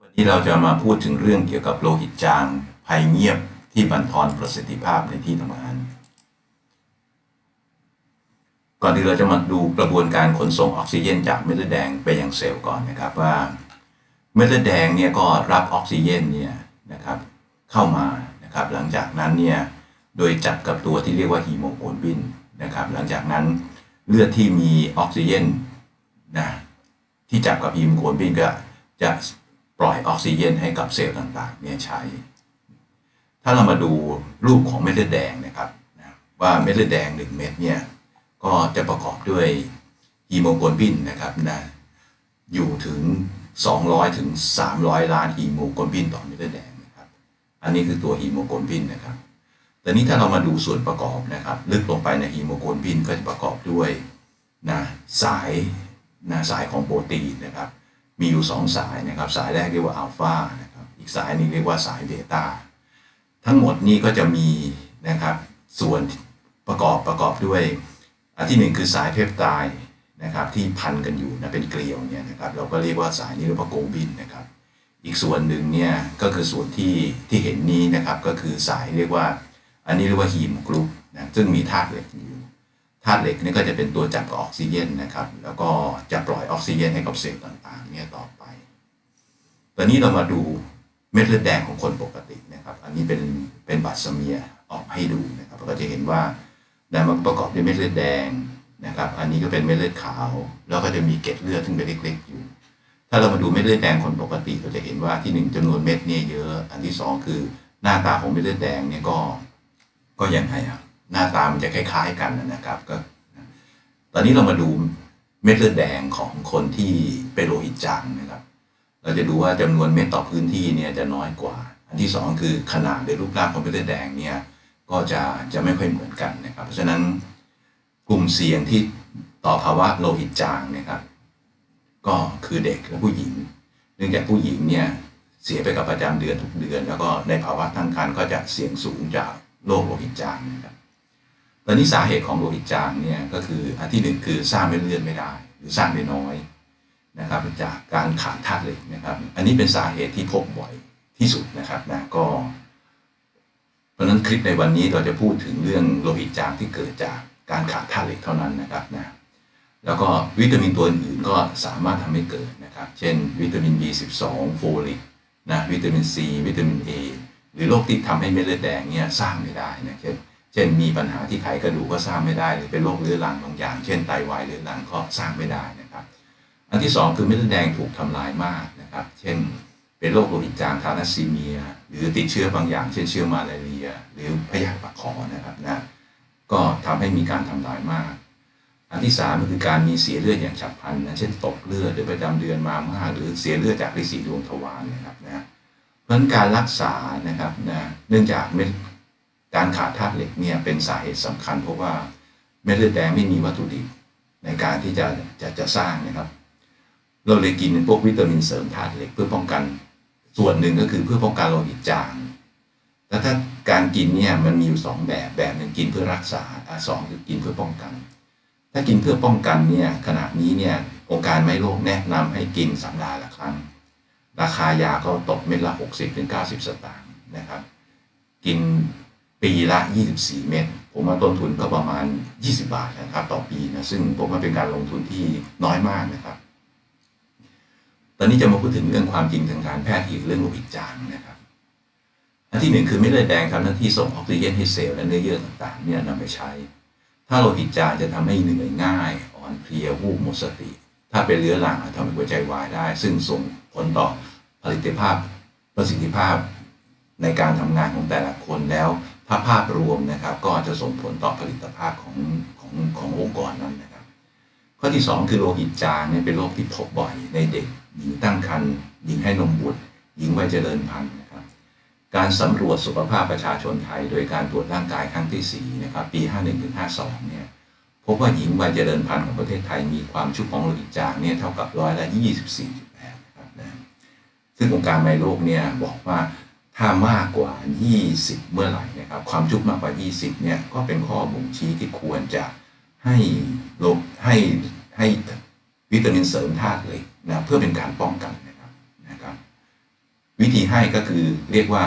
วันนี้เราจะมาพูดถึงเรื่องเกี่ยวกับโลหิตจางภัยเงียบที่บั่นทอนประสิทธิภาพในที่ทำงาน ก่อนที่เราจะมาดูกระบวนการขนส่งออกซิเจนจากเม็ดเลือดแดงไปยังเซลล์ก่อนนะครับว่าเม็ดเลือดแดงเนี่ยก็รับออกซิเจนเนี่ยนะครับเข้ามานะครับหลังจากนั้นเนี่ยโดยจับกับตัวที่เรียกว่าฮีโมโกลบินนะครับหลังจากนั้นเลือดที่มีออกซิเจนนะที่จับกับฮีโมโกลบินก็จะ ปล่อยออกซิเจนให้กับเซลล์ต่างๆเนี่ยใช้ ถ้าเรามาดูรูปของเม็ดเลือดแดงนะครับว่าเม็ดเลือดแดงหนึ่งเม็ดเนี่ยก็จะประกอบด้วยฮีโมโกลบินนะครับนะอยู่ถึง 200 ถึง 300 ล้านฮีโมโกลบินต่อเม็ดเลือดแดงนะครับ อันนี้คือตัวฮีโมโกลบินนะครับแต่นี้ถ้าเรามาดูส่วนประกอบนะครับ ลึกลงไปในฮีโมโกลบินก็จะประกอบด้วยนะสายนะสายของโปรตีนนะครับ มีอยู่ 2 สายนะครับ สายแรกเรียกว่าอัลฟานะครับอีกสายหนึงเรียกว่าสายเบต้าทั้งหมดนี้ก็จะมีนะครับส่วนประกอบประกอบด้วย อันที่หนึ่งคือสายเพปไตด์นะครับที่พันกันอยู่นะเป็นเกลียวเนี่ยนะครับเราก็เรียกว่าสายนี้เรียกว่าโกบินนะครับอีกส่วนหนึ่งเนี่ยก็คือส่วนที่ที่เห็นนี้นะครับก็คือสายเรียกว่า อันนี้เรียกว่าฮีมกรุ๊ปนะซึ่งมีธาตุเหล็กอยู่ ธาตุเหล็กนี่ก็จะเป็นตัวจับกับออกซิเจนนะครับ แล้วก็จะปล่อยออกซิเจนให้กับเซลล์ต่างๆเนี่ยต่อไป ตอนนี้เรามาดูเม็ดเลือดแดงของคนปกตินะครับ อันนี้เป็นเป็นบัตรสเมียออกให้ดูนะครับเราก็จะเห็นว่าได้มาประกอบด้วยเม็ดเลือดแดงนะครับ อันนี้ก็เป็นเม็ดเลือดขาว แล้วก็จะมีเกล็ดเลือดซึ่งเป็นเล็กๆอยู่ ถ้าเรามาดูเม็ดเลือดแดงคนปกติเราจะเห็นว่าที่หนึ่งจำนวนเม็ดเนี่ยเยอะ อันที่สองคือหน้าตาของเม็ดเลือดแดงเนี่ยก็ก็ยังไงอะ หน้าตามันจะคล้าย ๆกันนะครับก็ตอนนี้เรามาดูเม็ดเลือดแดงของคนที่เป็นโลหิตจางนะครับ เราจะดูว่าจำนวนเม็ดต่อพื้นที่เนี่ยจะน้อยกว่า อันที่สองคือขนาดหรือรูปร่างของเม็ดเลือดแดงเนี่ยก็จะจะไม่ค่อยเหมือนกันนะครับ เพราะฉะนั้นกลุ่มเสี่ยงที่ต่อภาวะโลหิตจางนะครับ ก็คือเด็กและผู้หญิง เนื่องจากผู้หญิงเนี่ยเสียไปกับประจำเดือนทุกเดือน แล้วก็ในภาวะตั้งครรภ์ก็จะเสี่ยงสูงจากโรคโลหิตจางนะครับ ตอนนี้สาเหตุของโลหิตจางเนี่ยก็คืออันที่หนึ่งคือสร้างเม็ดเลือดไม่ได้ หรือสร้างได้น้อยนะครับจากการขาดธาตุเหล็กนะครับ อันนี้เป็นสาเหตุที่พบบ่อยที่สุดนะครับนะก็ เพราะฉะนั้นคลิปในวันนี้เราจะพูดถึงเรื่องโลหิตจางที่เกิดจากการขาดธาตุเหล็กเท่านั้นนะครับนะแล้วก็วิตามินตัวอื่นก็สามารถทำให้เกิดนะครับ เช่น วิตามิน B12 โฟลิกนะวิตามิน C วิตามิน A หรือโรคที่ทำให้เม็ดเลือดแดงเนี่ยสร้างไม่ได้นะเช่น เช่นมีปัญหาที่ไขกระดูกก็สร้างไม่ได้หรือเป็นโรคเรื้อรังบางอย่าง เช่นไตวายเรื้อรังก็สร้างไม่ได้นะครับ อันที่สองคือเม็ดเลือดแดงถูกทำลายมากนะครับ เช่น เป็นโรคโลหิตจางทานาซีเมีย หรือติดเชื้อบางอย่าง เช่นเชื้อมาลาเรีย หรือพยาธิปากคอนะครับนะก็ทำให้มีการทำลายมาก อันที่สามก็คือการมีเสียเลือดอย่างฉับพลันนะเช่นตกเลือดหรือประจำเดือนมามากหรือเสียเลือดจากฤทธิ์สีดวงทวารนะครับนะเพราะนั้นการรักษานะครับนะเนื่องจากเม็ด การขาดธาตุเหล็กเนี่ยเป็นสาเหตุสำคัญ เพราะว่าเม็ดเลือดแดงไม่มีวัตถุดิบในการที่จะจะจะสร้างนะครับ เราเลยกินพวกวิตามินเสริมธาตุเหล็กเพื่อป้องกันส่วนหนึ่งก็คือเพื่อป้องกันโลหิตจางแต่ถ้าการกินเนี่ยมันมีอยู่สองแบบแบบหนึ่งกินเพื่อรักษาอะสองคือกินเพื่อป้องกัน ถ้ากินเพื่อป้องกันเนี่ยขณะนี้เนี่ยองค์การไม่โลกแนะนำให้กินสัปดาห์ละครั้ง ราคายาก็ตกเม็ดละ 60ถึง90 สตางค์นะครับ กิน ปีละ 24 เม็ดผมว่าต้นทุนก็ประมาณ 20 บาทนะครับต่อปีนะซึ่งผมว่าเป็นการลงทุนที่น้อยมากนะครับ ตอนนี้จะมาพูดถึงเรื่องความจริงทางการแพทย์อีกเรื่องโลหิตจางนะครับอันที่หนึ่งคือเม็ดเลือดแดงทำหน้าที่ส่งออกซิเจนให้เซลล์และเนื้อเยื่อต่างๆเนี่ยนำไปใช้ ถ้าโลหิตจางจะทำให้เหนื่อยง่าย อ่อนเพลียวูบหมดสติ ถ้าเป็นเรื้อรังทำให้หัวใจวายได้ ซึ่งส่งผลต่อผลิตภาพประสิทธิภาพในการทำงานของแต่ละคนแล้ว ถ้าภาพรวมนะครับ ก็จะส่งผลต่อผลิตภาพของของขององค์กรนั้นนะครับ ข้อที่ 2 คือโลหิตจางเนี่ยเป็นโรคที่พบบ่อยในเด็กหญิงตั้งครรภ์หญิงให้นมบุตรหญิงวัยเจริญพันธุ์นะครับ การสำรวจสุขภาพประชาชนไทย โดยการตรวจร่างกายครั้งที่4นะครับปี 51ถึง52 เนี่ยพบว่าหญิงวัยเจริญพันธุ์ของประเทศไทยมีความชุกของโลหิตจางเนี่ยเท่ากับร้อยละ24.8นะครับนะซึ่งองค์การไมโลกเนี่ยบอกว่า ถ้ามากกว่า 20 เมื่อไหร่นะครับ ความชุกมากกว่า 20 เนี่ยก็เป็นข้อบ่งชี้ที่ควรจะให้ลบให้ให้วิตามินเสริมธาตุเล็กนะเพื่อเป็นการป้องกันนะครับนะครับให้ก็คือเรียกว่า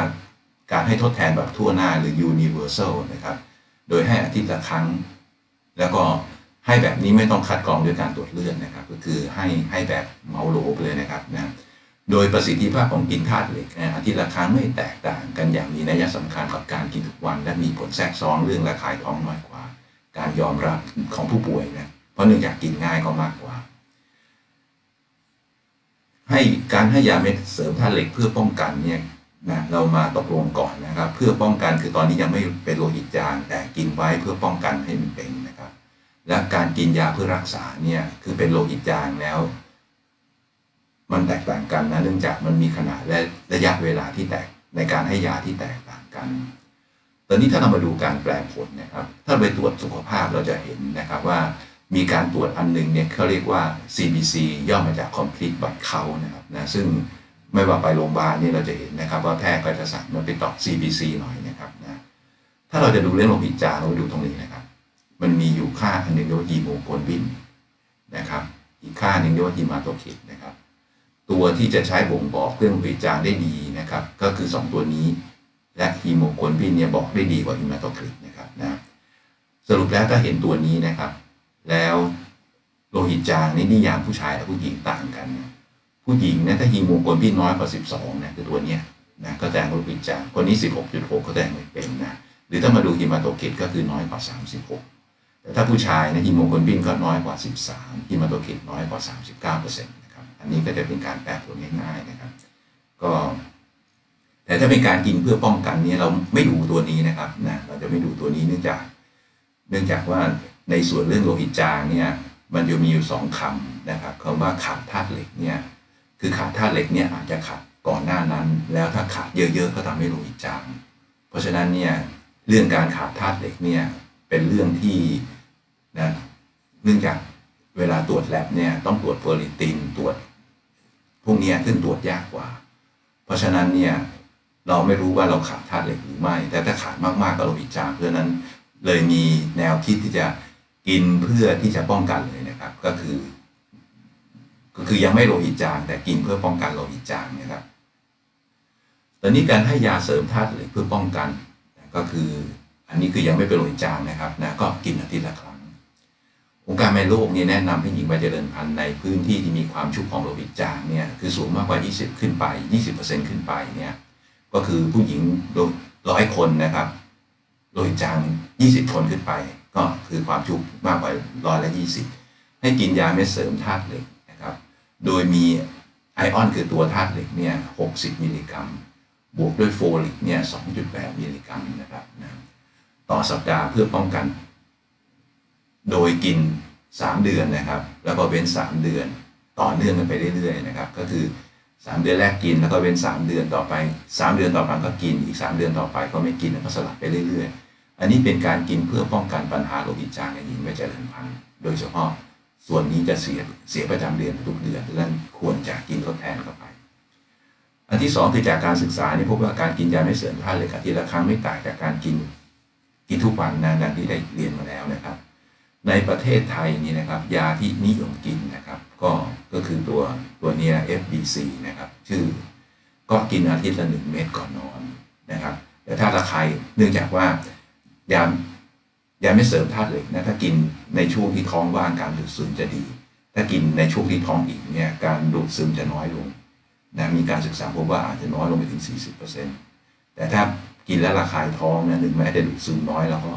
การให้ทดแทนแบบทั่วหน้าหรือ universal นะครับ โดยให้อาทิตย์ละครั้ง แล้วก็ให้แบบนี้ไม่ต้องคัดกรองด้วยการตรวจเลือดนะครับ ก็คือให้ให้แบบเมาโลไปเลยนะครับนะ โดยประสิทธิภาพของกินธาตุเหล็กนะอาทิตย์ละครั้งไม่แตกต่างกันอย่างมีนัยสำคัญกับการกินทุกวัน และมีผลแทรกซ้อนเรื่องระคายท้องน้อยกว่า การยอมรับของผู้ป่วยนะเพราะเนื่องจากกินง่ายก็มากกว่า ให้การให้ยาเม็ดเสริมธาตุเหล็กเพื่อป้องกันเนี่ยนะเรามาตกลงก่อนนะครับ เพื่อป้องกันคือตอนนี้ยังไม่เป็นโลหิตจางแต่กินไว้เพื่อป้องกันให้มันเป็นนะครับ และการกินยาเพื่อรักษาเนี่ยคือเป็นโลหิตจางแล้ว มันแตกต่างกันนะเนื่องจากมันมีขนาดและระยะเวลาที่แตกในการให้ยาที่แตกต่างกัน ตอนนี้ถ้าเรามาดูการแปลผลนะครับ ถ้าไปตรวจสุขภาพเราจะเห็นนะครับว่ามีการตรวจอันหนึงเนี่ยเขาเรียกว่า CBC ย่อมาจาก Complete Blood Count นะครับนะซึ่งไม่ว่าไปโรงพยาบาลนี่เราจะเห็นนะครับ ว่าแพทย์ก็จะสั่งมันไปตอก CBC หน่อยนะครับนะถ้าเราจะดูเรื่องโลหิตจางเราไปดูตรงนี้นะครับ มันมีอยู่ค่าอันหนึ่งเรียกว่าฮีโมโกลบินนะครับ อีกค่าหนึ่งเรียกว่าฮีมาโตคิดนะครับ ตัวที่จะใช้บ่งบอกเครื่องโลหิตจางได้ดีนะครับ ก็คือ 2 ตัวนี้ และฮีโมโกลบินเนี่ยบอกได้ดีกว่าฮีมาโตคริตนะครับนะสรุปแล้วถ้าเห็นตัวนี้นะครับ แล้วโลหิตจางนี่นิยามผู้ชายและผู้หญิงต่างกัน ผู้หญิงนี่ยถ้าฮีโมโกลบินน้อยกว่า 12นี่ยคือตัวเนี้ยนะก็แสดงว่าโลหิตจางคนนี้ 16.6 ก็แสดงไม่เป็นนะหรือถ้ามาดูฮีมาโตคิดก็คือน้อยกว่า 36 แต่ถ้าผู้ชายนะฮีโมโกลบินก็น้อยกว่า 13ฮีมาโตคิดน้อยกว่า 39%นะครับ อันนี้ก็จะเป็นการแปลผลง่ายๆนะครับ ก็ แต่ถ้าเป็นการกินเพื่อป้องกันนี่ยเราไม่ดูตัวนี้นะครับนะเราจะไม่ดูตัวนี้เนื่องจาก เนื่องจากว่าในส่วนเรื่องโลหิตจางเนี่ยมันจะมีอยู่สองคำนะครับคำว่าขาดธาตุเหล็กเนี่ยคือขาดธาตุเหล็กเนี่ยอาจจะขาดก่อนหน้านั้น แล้วถ้าขาดเยอะๆก็ทำให้โลหิตจาง เพราะฉะนั้นเนี่ยเรื่องการขาดธาตุเหล็กเนี่ยเป็นเรื่องที่นะเนื่องจาก เวลาตรวจแลบเนี่ยต้องตรวจโฟลิตินตรวจ พวกนี้ยซึ่งตรวจยากกว่า เพราะฉะนั้นเนี่ยเราไม่รู้ว่าเราขาดธาตุเหล็กหรือไม่ แต่ถ้าขาดมากๆก็โลหิตจาเพราะนั้นเลยมีแนวคิดที่จะกินเพื่อที่จะป้องกันเลยนะครับ ก็คือ ก็คือยังไม่โลหิตจาง แต่กินเพื่อป้องกันโลหิตจางนะครับ ตอนนี้การให้ยาเสริมธาตุเหล็กเพื่อป้องกัน ก็คือ อันนี้คือยังไม่เป็นโลหิตจางนะครับนะก็กินอาทิตย์ละครั้ง องค์การแม่โลกเนี่ยแนะนำให้หญิงวัยเจริญพันธุ์ในพื้นที่ที่มีความชุกของโลหิตจางเนี่ยคือสูงมากกว่า 20 ขึ้นไป 20%ขึ้นไปเนี่ยก็คือผู้หญิงร้อยคนนะครับโลหิตจาง 20 คนขึ้นไป ก็คือความชุกมากกว่าร้อยละ 20 ให้กินยาเม็ดเสริมธาตุเหล็กนะครับ โดยมีไอออนคือตัวธาตุเหล็กเนี่ย 60 มิลลิกรัม บวกด้วยโฟลิกเนี่ย 2.8 มิลลิกรัมนะครับนะต่อสัปดาห์เพื่อป้องกัน โดยกิน 3 เดือนนะครับ แล้วก็เว้น 3 เดือน ต่อเนื่องกันไปเรื่อยๆนะครับ ก็คือ 3 เดือนแรกกินแล้วก็เว้น 3 เดือนต่อไป 3 เดือนต่อไปก็กินอีก 3 เดือนต่อไปก็ไม่กินแล้วก็สลับไปเรื่อยๆ อันนี้เป็นการกินเพื่อป้องกันปัญหาโลหิตจางในหญิงวัยเจริญพันธุ์โดยเฉพาะส่วนนี้จะเสียเสียประจำเดือนทุกเดือนดังนั้นควรจะกินทดแทนเข้าไป อันที่สองคือจากการศึกษานี่พบว่าการกินยาไม่เสริมธาตุเหล็กอาทิตย์ละครั้งไม่ต่างจากการกินกินทุกวันนะดังที่ได้เรียนมาแล้วนะครับ ในประเทศไทยนี่นะครับ ยาที่นิยมกินนะครับ ก็ก็คือตัวตัวเนี้ย FBC นะครับ ชื่อก็กินอาทิตย์ละหนึ่งเม็ดก่อนนอนนะครับ แต่ถ้าระคายเนื่องจากว่ายายาไม่เสริมธาตุเหล็กนะถ้ากินในช่วงที่ท้องว่างการดูดซึมจะดี ถ้ากินในช่วงที่ท้องอิ่มเนี่ยการดูดซึมจะน้อยลงนะมีการศึกษาพบว่าอาจจะน้อยลงไปถึง 40%แต่ถ้ากินแล้วระคายท้องนะถึงแม้จะดูดซึมน้อยเราก็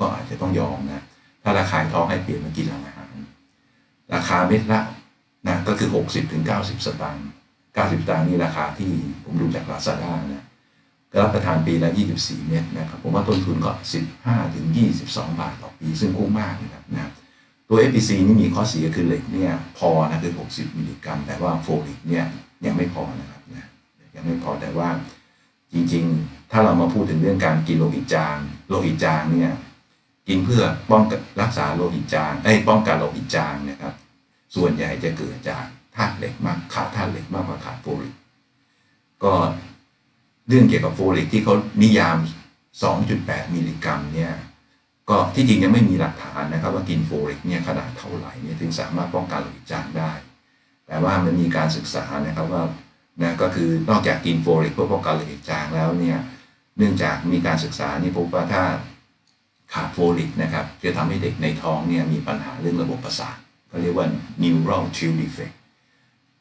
ก็อาจจะต้องยอมนะ ถ้าราคาท้องให้เปลี่ยนมากินหลังอาหารราคาเม็ดละนะก็คือ 60ถึง90 สตางค์90 สตางค์นี่ราคาที่ผมดูจากลาซาด้านะก็รับประทานปีละ 24 เม็ดนะครับ ผมว่าต้นทุนก็ 15ถึง22 บาทต่อปี ซึ่งคุ้มมากนะครับนะตัว FPC นี่มีข้อเสียคือเหล็กเนี่ยพอนะคือ 60 มิลลิกรัม แต่ว่าโฟลิกเนี่ยยังไม่พอนะครับนะยังไม่พอแต่ว่าจริงๆ ถ้าเรามาพูดถึงเรื่องการกินโลหิตจางโลหิตจางเนี่ย กินเพื่อป้องกันรักษาโลหิตจางไอ้ยป้องกันโลหิตจางนะครับ ส่วนใหญ่จะเกิดจากธาตุเหล็กมากขาดธาตุเหล็กมากกว่าขาดโฟลิกก็เรื่องเกี่ยวกับโฟลิกที่เขานิยาม 2.8 มิลลิกรัมเนี่ยก็ที่จริงยังไม่มีหลักฐานนะครับ ว่ากินโฟลิกเนี่ยขนาดเท่าไหร่เนี่ยถึงสามารถป้องกันโลหิตจางได้ แต่ว่ามันมีการศึกษานะครับว่านะก็คือนอกจากกินโฟลิกเพื่อป้องกันโลหิตจางแล้วเนี่ยเนื่องจากมีการศึกษานี่พบว่าถ้า ขาดโฟลิกนะครับจะทำให้เด็กในท้องเนี่ยมีปัญหาเรื่องระบบประสาทเขาเรียกว่า neural chill defect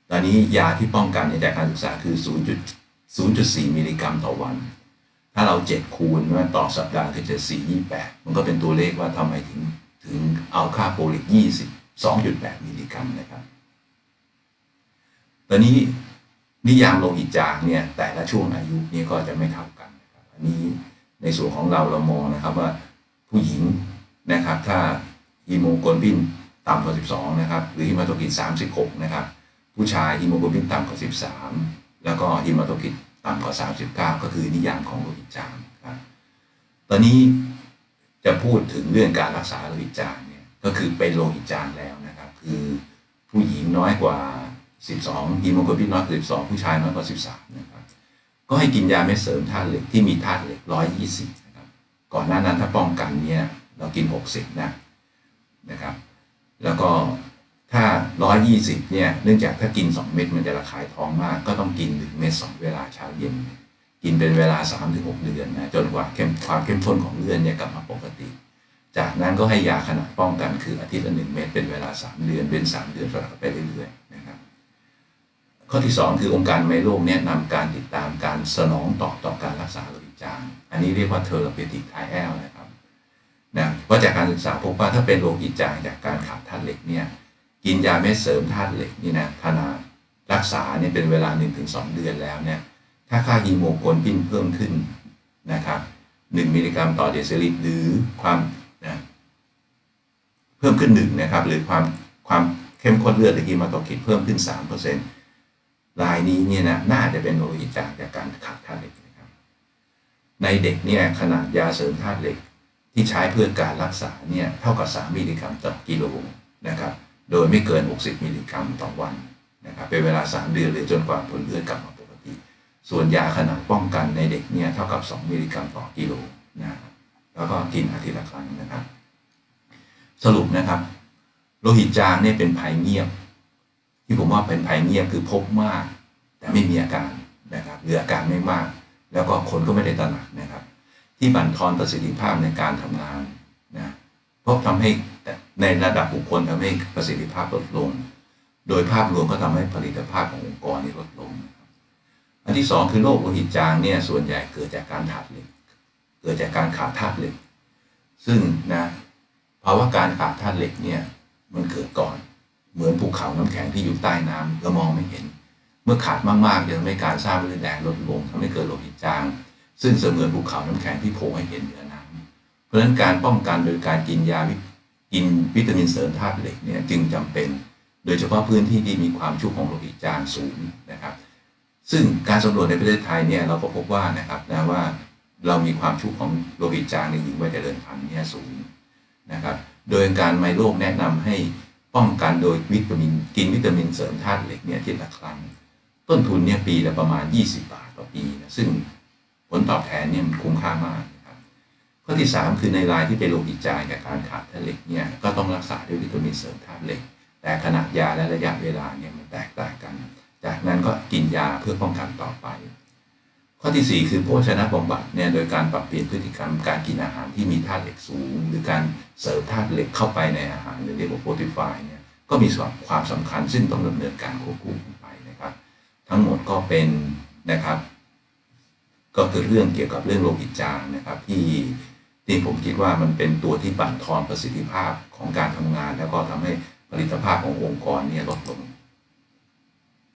ตอนนี้ยาที่ป้องกันในจากการศึกษาคือ 0.0.4 มิลลิกรัมต่อวัน ถ้าเรา 7 คูณว่าต่อสัปดาห์คือจะ4 28 มันก็เป็นตัวเลขว่าทำไมถึงถึงเอาค่าโฟลิก20 2.8 มิลลิกรัมนะครับ ตอนนี้นิยามโลหิตจางเนี่ยแต่ละช่วงอายุนี่ก็จะไม่เท่ากันนะครับอันนี้ในส่วนของเราเรามองนะครับว่า ผู้หญิงนะครับ ถ้าฮีโมโกลบินต่ำกว่า 12 นะครับ หรือฮีมาโตกิต36 นะครับ ผู้ชายฮีโมโกลบินต่ำกว่า 13 แล้วก็ฮีมาโตกิตต่ำกว่า 39 ก็คือนิยามของโลหิตจางครับ ตอนนี้จะพูดถึงเรื่องการรักษาโลหิตจางเนี่ย ก็คือเป็นโลหิตจางแล้วนะครับ คือผู้หญิงน้อยกว่า 12ฮีโมโกลบินน้อยกว่า12 ผู้ชายน้อยกว่า 13 นะครับ ก็ให้กินยาเม็ดเสริมธาตุเหล็กที่มีธาตุเหล็ก 120นะครับ ก่อนหน้านั้นถ้าป้องกันเนี่ยเรากิน 60 นะนะครับ แล้วก็ถ้า 120 เนี่ย เนื่องจากถ้ากิน 2 เม็ดมันจะระคายท้องมาก ก็ต้องกิน 1 เม็ด2เวลาเช้าเย็น กินเป็นเวลา 3-6 เดือนนะจนกว่าเข้มความเข้มข้นของเลือดเนี่ยกลับมาปกติ จากนั้นก็ให้ยาขนาดป้องกันคืออาทิตย์ละ 1 เม็ดเป็นเวลา 3 เดือนเป็น 3 เดือนสลับไปเรื่อยๆนะครับข้อที่ 2 คือองค์การไมโลกแนะนำการติดตามการสนองตอบต่อการรักษาโลหิต จางอันนี้เรียกว่าเทอร์เปติกไทแอลนะครับนะเพราะจากการศึกษาพบว่าถ้าเป็นโลหิจางจากการขาดธาตุเหล็กเนี่ยกินยาเม็ดเสริมธาตุเหล็กนี่นะขนาดรักษาเนี่ยเป็นเวลา 1-2 เดือนแล้วเนี่ยถ้าค่าฮีโมโกลบินเพิ่มขึ้นนะครับ1มิลลิกรัมต่อเดซิลิตรหรือความนะเพิ่มขึ้นหนึ่งนะครับหรือความความเข้มข้นเลือดหรือฮีมาโตคิดเพิ่มขึ้น3%รายนี้เนี่ยนะน่าจะเป็นโลหิจาง ในเด็กเนี่ยขนาดยาเสริมธาตุเหล็ก ที่ใช้เพื่อการรักษาเนี่ยเท่ากับ 3 มิลลิกรัมต่อกิโลนะครับ โดยไม่เกิน 60 มิลลิกรัมต่อวันนะครับเป็นเวลา 3 เดือนหรือจนกว่าผลเลือดกลับมาปกติ ส่วนยาขนาดป้องกันในเด็กเนี่ยเท่ากับ 2 มิลลิกรัมต่อกิโลนะครับแล้วก็กินอาทิตย์ละครั้งนะครับ สรุปนะครับ โลหิตจางเนี่ยเป็นภัยเงียบ ที่ผมว่าเป็นภัยเงียบคือพบมาก แต่ไม่มีอาการนะครับหรืออาการไม่มาก แล้วก็คนก็ไม่ได้ตระหนักนะครับ ที่บั่นทอนประสิทธิภาพในการทำงานนะเพราะทำให้ในระดับบุคคลทำให้ประสิทธิภาพลดลง โดยภาพรวมก็ทำให้ผลิตภาพขององค์กรนี่ลดลง อันที่สองคือโรคโลหิตจางเนี่ยส่วนใหญ่เกิดจากการขาดเหล็กเกิดจากการขาดธาตุเหล็ก ซึ่งนะภาวะการขาดธาตุเหล็กเนี่ยมันเกิดก่อน เหมือนภูเขาน้ำแข็งที่อยู่ใต้น้ำเรามองไม่เห็น เมื่อขาดมากๆจะทำให้การสร้างเลือดแดงลดลงทำให้เกิดโลหิตจาง ซึ่งเสมือนภูเขาน้ำแข็งที่โผล่ให้เห็นเหนือน้ำเพราะฉะนั้นการป้องกันโดยการกินยาวิกินวิตามินเสริมธาตุเหล็กเนี่ยจึงจำเป็น โดยเฉพาะพื้นที่ที่มีความชุกของโลหิตจางสูงนะครับซึ่งการสำรวจในประเทศไทยเนี่ยเราก็พบว่านะครับนะว่าเรามีความชุกของโลหิตจางในหญิงวัยเจริญพันธุ์เนี่ยสูงนะครับโดยการไมโลกแนะนำให้ป้องกันโดยวิตามินกินวิตามินเสริมธาตุเหล็กเนี่ยที่ละครั้ง ต้นทุนเนี่ยปีละประมาณ 20 บาทต่อปีนะซึ่งผลตอบแทนเนี่ยมันคุ้มค่ามากนะครับข้อที่ 3 คือในรายที่เป็นโลหิจางจากการขาดธาตุเหล็กเนี่ยก็ต้องรักษาด้วยวิตามินเสริมธาตุเหล็ก แต่ขนาดยาและระยะเวลาเนี่ยมันแตกต่างกัน จากนั้นก็กินยาเพื่อป้องกันต่อไป ข้อที่ 4 คือโภชนะบำบัดเนี่ยโดยการปรับเปลี่ยนพฤติกรรมการกินอาหารที่มีธาตุเหล็กสูง หรือการเสริมธาตุเหล็กเข้าไปในอาหารหรือเรียกว่าโปรตีฟายเนี่ยก็มีความสำคัญซึ่งต้องดำเนินการควบคู่ ทั้งหมดก็เป็นนะครับ ก็คือเรื่องเกี่ยวกับเรื่องโลหิตจางนะครับ ที่ที่ผมคิดว่ามันเป็นตัวที่บั่นทอนประสิทธิภาพของการทำงาน แล้วก็ทำให้ผลิตภาพขององค์กรเนี่ยลดลง